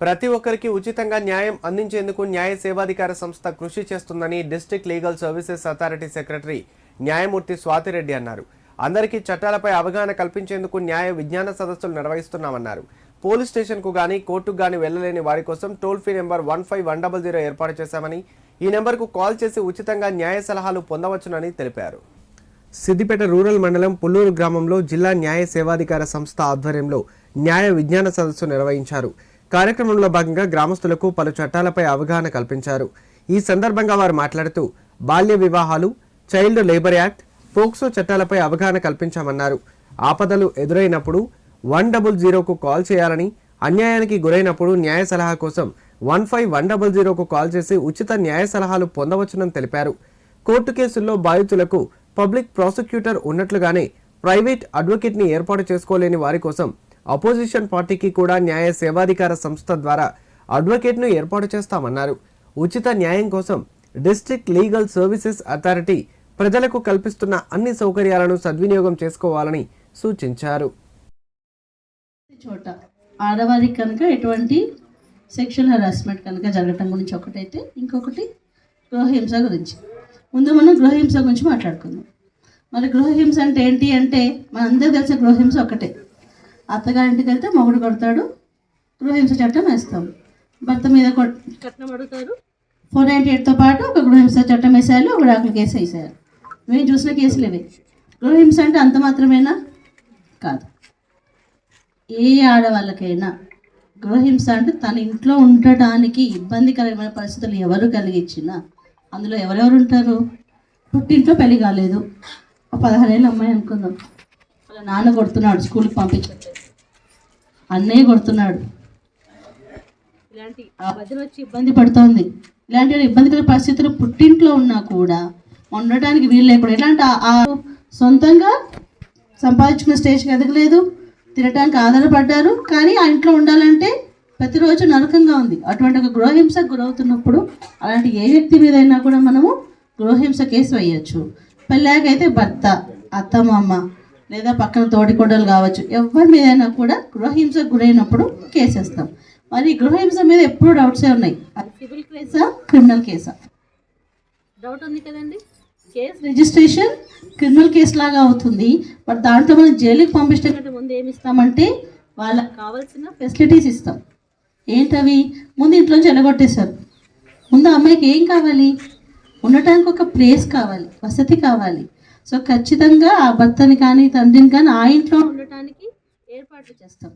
ప్రతి ఒక్కరికి ఉచితంగా న్యాయం అందించేందుకు న్యాయ సేవాధికార సంస్థ కృషి చేస్తుందని district legal services authority secretary న్యాయమూర్తి స్వాతిరెడ్డి అన్నారు. అందరికీ చట్టాలపై అవగాహన కల్పించేందుకు న్యాయ విజ్ఞాన సదస్సులు నిర్వహిస్తున్నామన్నారు. పోలీస్ స్టేషన్కు గానీ కోర్టుకు గానీ వెళ్ళలేని వారి కోసం toll free number one five one double zero ఏర్పాటు చేశామని ఈ నెంబర్కు కాల్ చేసి ఉచితంగా న్యాయ సలహాలు పొందవచ్చునని తెలిపారు. సిద్దిపేట రూరల్ మండలం పుల్లూరు గ్రామంలో జిల్లా న్యాయ సేవాధికార సంస్థ ఆధ్వర్యంలో న్యాయ విజ్ఞాన సదస్సు నిర్వహించారు. కార్యక్రమంలో భాగంగా గ్రామస్తులకు పలు చట్టాలపై అవగాహన కల్పించారు. ఈ సందర్భంగా వారు మాట్లాడుతూ బాల్య వివాహాలు చైల్డ్ లేబర్ యాక్ట్ పోక్సో చట్టాలపై అవగాహన కల్పించామన్నారు. ఆపదలు ఎదురైనప్పుడు వన్ డబుల్ జీరోకు కాల్ చేయాలని అన్యాయానికి గురైనప్పుడు న్యాయ సలహా కోసం వన్ ఫైవ్ వన్ డబుల్ జీరోకు కాల్ చేసి ఉచిత న్యాయ సలహాలు పొందవచ్చునని తెలిపారు. కోర్టు కేసుల్లో బాధితులకు పబ్లిక్ ప్రాసిక్యూటర్ ఉన్నట్లుగానే ప్రైవేట్ అడ్వకేట్ని ఏర్పాటు చేసుకోలేని వారి కోసం అపోజిషన్ పార్టీకి కూడా న్యాయ సేవాధికార సంస్థ ద్వారా అడ్వకేట్ను ఏర్పాటు చేస్తామన్నారు. ఉచిత న్యాయం కోసం డిస్ట్రిక్ట్ లీగల్ సర్వీసెస్ అథారిటీ ప్రజలకు కల్పిస్తున్న అన్ని సౌకర్యాలను సద్వినియోగం చేసుకోవాలని సూచించారు. చోట ఆడవారికి కనుక ఎటువంటి సెక్షువల్ హెరాస్మెంట్ కనుక జరగటం గురించి ఒకటైతే ఇంకొకటి గృహహింస గురించి. ముందు మనం గృహహింస గురించి మాట్లాడుకుందాం. మరి గృహహింస అంటే ఏంటి అంటే మనందరూ తెలిసే గృహహింస ఒకటే. అత్తగారింటికి వెళ్తే మొగుడు కొడతాడు. గృహహింస చట్టం వేస్తాం. భర్త మీద కొట్ కట్నం అడుగుతారు ఫోర్ నైంటీ ఎయిట్తో పాటు ఒక గృహహింస చట్టం వేసేయాలి ఒక డాకుల కేసు వేసేయాలి. మేము చూసిన కేసులు ఇవి. గృహహింస అంటే అంత మాత్రమేనా? కాదు. ఏ ఆడవాళ్ళకైనా గృహహింస అంటే తన ఇంట్లో ఉండటానికి ఇబ్బందికరమైన పరిస్థితులు ఎవరు కలిగించినా అందులో ఎవరెవరు ఉంటారు? పుట్టింట్లో పెళ్ళి కాలేదు. ఒక పదహారేళ్ళ అమ్మాయి అనుకుందాం. వాళ్ళ నాన్న కొడుతున్నాడు స్కూల్కి పంపించట్లేదు అన్నయ్య కొడుతున్నాడు. ఇలాంటి ఆ. మధ్యలో వచ్చి ఇబ్బంది పడుతోంది. ఇలాంటి ఇబ్బందికర పరిస్థితులు పుట్టింట్లో ఉన్నా కూడా ఉండటానికి వీలు లేకుండా ఆ సొంతంగా సంపాదించుకున్న స్టేజ్కి ఎదగలేదు. తినడానికి ఆధారపడ్డారు. కానీ ఆ ఇంట్లో ఉండాలంటే ప్రతిరోజు నరకంగా ఉంది. అటువంటి ఒక గృహహింసకు గురవుతున్నప్పుడు అలాంటి ఏ వ్యక్తి మీదైనా కూడా మనము గృహహింస కేసు వేయచ్చు. పెళ్ళాకైతే భర్త అత్తమామ లేదా పక్కన తోడికోడలు కావచ్చు ఎవరి మీదైనా కూడా గృహహింసకు గురైనప్పుడు కేసేస్తాం. మరి గృహహింస మీద ఎప్పుడు డౌట్సే ఉన్నాయి? అది సివిల్ కేసా క్రిమినల్ కేసా? డౌట్ ఉంది కదండి. కేసు రిజిస్ట్రేషన్ క్రిమినల్ కేసు లాగా అవుతుంది. బట్ దాంట్లో మనం జైలుకి పంపించడం కంటే ముందు ఏమి ఇస్తామంటే వాళ్ళకి కావాల్సిన ఫెసిలిటీస్ ఇస్తాం. ఏంటవి? ముందు ఇంట్లోంచి వెళ్ళగొట్టేశారు ముందు అమ్మాయికి ఏం కావాలి? ఉండటానికి ఒక ప్లేస్ కావాలి వసతి కావాలి. సో ఖచ్చితంగా ఆ భర్తని కానీ తండ్రిని కానీ ఆ ఇంట్లో ఉండటానికి ఏర్పాట్లు చేస్తాం.